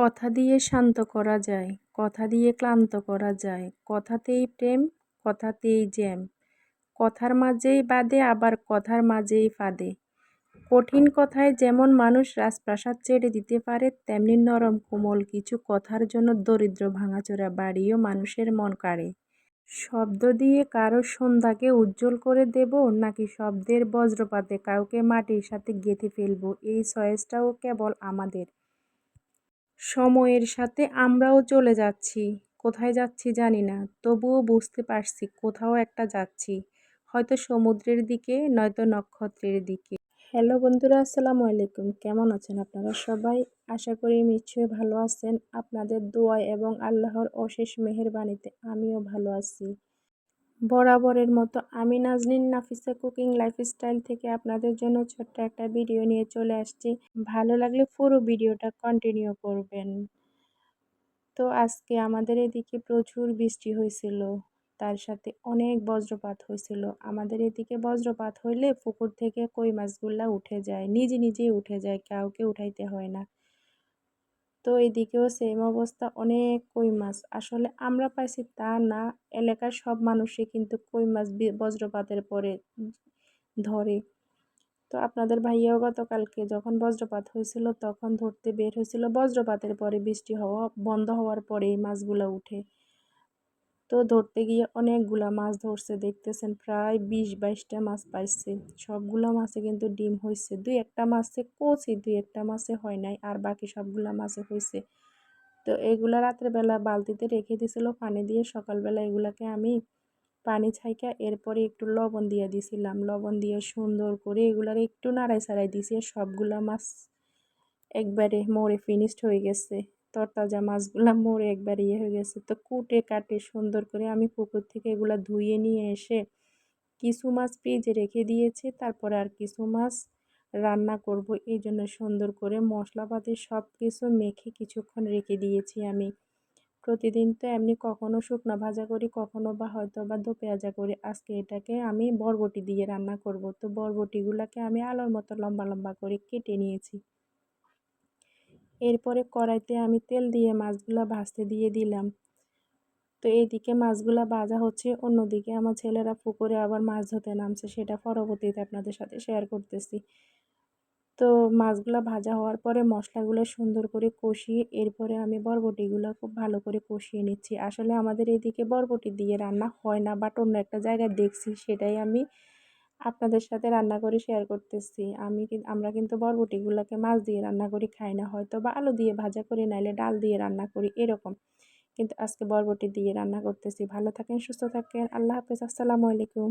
কথা দিয়ে শান্ত করা যায়, কথা দিয়ে ক্লান্ত করা যায়। কথাতেই প্রেম, কথাতেই জ্যাম। কথার মাঝেই বাদে আবার কথার মাঝেই ফাঁদে। কঠিন কথায় যেমন মানুষ রাজপ্রাসাদ ছেড়ে দিতে পারে, তেমনি নরম কোমল কিছু কথার জন্য দরিদ্র ভাঙাচোরা বাড়িও মানুষের মন কাড়ে। শব্দ দিয়ে কারও সন্ধ্যাকে উজ্জ্বল করে দেব, নাকি শব্দের বজ্রপাতে কাউকে মাটির সাথে গেঁথে ফেলব? এই চয়েসটাও কেবল আমাদের। সময়ের সাথে আমরাও চলে যাচ্ছি। কোথায় যাচ্ছি জানি না, তবুও বুঝতে পারছি কোথাও একটা যাচ্ছি। হয়তো সমুদ্রের দিকে, নয়তো নক্ষত্রের দিকে। হ্যালো বন্ধুরা, আসসালামু আলাইকুম। কেমন আছেন আপনারা সবাই? আশা করি নিশ্চয়ই ভালো আছেন। আপনাদের দোয়া এবং আল্লাহর অশেষ মেহেরবানিতে আমিও ভালো আছি। বরাবরের মতো আমি নাজনীন নাফিসা কুকিং লাইফস্টাইল থেকে আপনাদের জন্য ছোট্ট একটা ভিডিও নিয়ে চলে আসছি। ভালো লাগলে পুরো ভিডিওটা কন্টিনিউ করবেন। তো আজকে আমাদের এদিকে প্রচুর বৃষ্টি হয়েছিল, তার সাথে অনেক বজ্রপাত হয়েছিল। আমাদের এদিকে বজ্রপাত হইলে পুকুর থেকে কই মাছগুলা উঠে যায়, নিজে নিজেই উঠে যায়, কাউকে উঠাইতে হয় না। তো এদিকেও সেম অবস্থা, অনেক কই মাছ। আসলে আমরা পাইছি তা না, এলাকার সব মানুষই কিন্তু কই মাছ বজ্রপাতের পরে ধরে। তো আপনাদের ভাইয়াও গতকালকে যখন বজ্রপাত হয়েছিল তখন ধরতে বের হয়েছিল। বজ্রপাতের পরে বৃষ্টি হওয়া, বন্ধ হওয়ার পরে মাছগুলো উঠে। তো ধরতে গিয়ে অনেকগুলা মাছ ধরছে, দেখতেছেন প্রায় বিশ বাইশটা মাছ পাইছে। সবগুলো মাছে কিন্তু ডিম হয়েছে দুই একটা মাছে কচি, দুই একটা মাছে হয় নাই, আর বাকি সবগুলা মাছে হয়েছে তো এগুলা রাত্রেবেলা বালতিতে রেখে দিছিল, পানি দিয়ে সকালবেলা এগুলাকে আমি পানি ছাইকা এরপরে একটু লবণ দিয়ে দিছিলাম। লবণ দিয়ে সুন্দর করে এগুলার একটু নাড়াই ছাড়াই দিছি সবগুলা মাছ একবারে মোড়ে ফিনিশড হয়ে গেছে। তরতাজা মাছগুলা মোড়ে একবার ইয়ে হয়ে গেছে। তো কুটে কাটে সুন্দর করে আমি পুকুর থেকে এগুলা ধুয়ে নিয়ে এসে কিছু মাছ ফ্রিজে রেখে দিয়েছি, তারপরে আর কিছু মাছ রান্না করব। এই জন্য সুন্দর করে মশলাপাতি সব কিছু মেখে কিছুক্ষণ রেখে দিয়েছি আমি। প্রতিদিন তো এমনি কখনো শুকনো ভাজা করি, কখনো বা হয়তো বা দো পেঁয়াজা করি। আজকে এটাকে আমি বরবটি দিয়ে রান্না করব। তো বরবটিগুলোকে আমি আলোর মতো লম্বা লম্বা করে কেটে নিয়েছি। এরপরে কড়াইতে আমি তেল দিয়ে মাছগুলো ভাজতে দিয়ে দিলাম। তো এইদিকে মাছগুলো ভাজা হচ্ছে, অন্যদিকে আমার ছেলেরা পুকুরে আবার মাছ ধরতে নামছে, সেটা পরবর্তীতে আপনাদের সাথে শেয়ার করতেছি। তো মাছগুলো ভাজা হওয়ার পরে মশলাগুলো সুন্দর করে কষিয়ে এরপরে আমি বরবটিগুলো খুব ভালো করে কষিয়ে নিচ্ছি। আসলে আমাদের এদিকে বরবটি দিয়ে রান্না হয় না, বাট অন্য একটা জায়গায় দেখছি, সেটাই আমি আপনাদের সাথে রান্না করে শেয়ার করতেছি। আমি আমরা কিন্তু বরবটিগুলোকে মাছ দিয়ে রান্না করি, খাই না হয়তো বা আলু দিয়ে ভাজা করি, নাইলে ডাল দিয়ে রান্না করি, এরকম। কিন্তু আজকে বরবটি দিয়ে রান্না করতেছি। ভালো থাকেন, সুস্থ থাকেন। আল্লাহ হাফেজ। আসসালামু আলাইকুম।